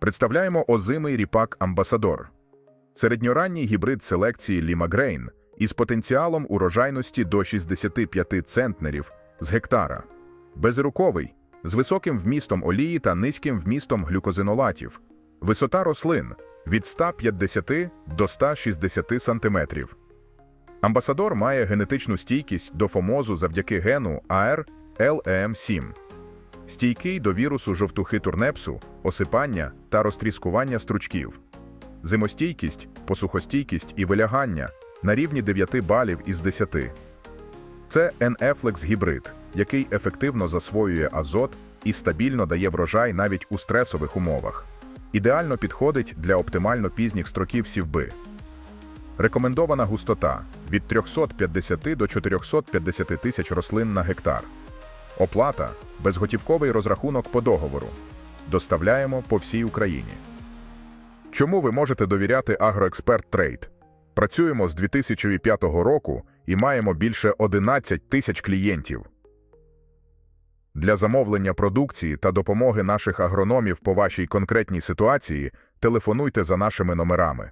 Представляємо озимий ріпак Амбасадор. Середньоранній гібрид селекції Лімагрейн із потенціалом урожайності до 65 центнерів з гектара. Безруковий, з високим вмістом олії та низьким вмістом глюкозинолатів. Висота рослин від 150 до 160 сантиметрів. Амбасадор має генетичну стійкість до фомозу завдяки гену АР LEM7. Стійкий до вірусу жовтухи турнепсу, осипання та розтріскування стручків. Зимостійкість, посухостійкість і вилягання на рівні 9 балів із 10. Це NFlex гібрид, який ефективно засвоює азот і стабільно дає врожай навіть у стресових умовах. Ідеально підходить для оптимально пізніх строків сівби. Рекомендована густота від 350 до 450 тисяч рослин на гектар. Оплата безготівковий розрахунок по договору. Доставляємо по всій Україні. Чому ви можете довіряти Агроексперт Трейд? Працюємо з 2005 року і маємо більше 11 тисяч клієнтів. Для замовлення продукції та допомоги наших агрономів по вашій конкретній ситуації телефонуйте за нашими номерами.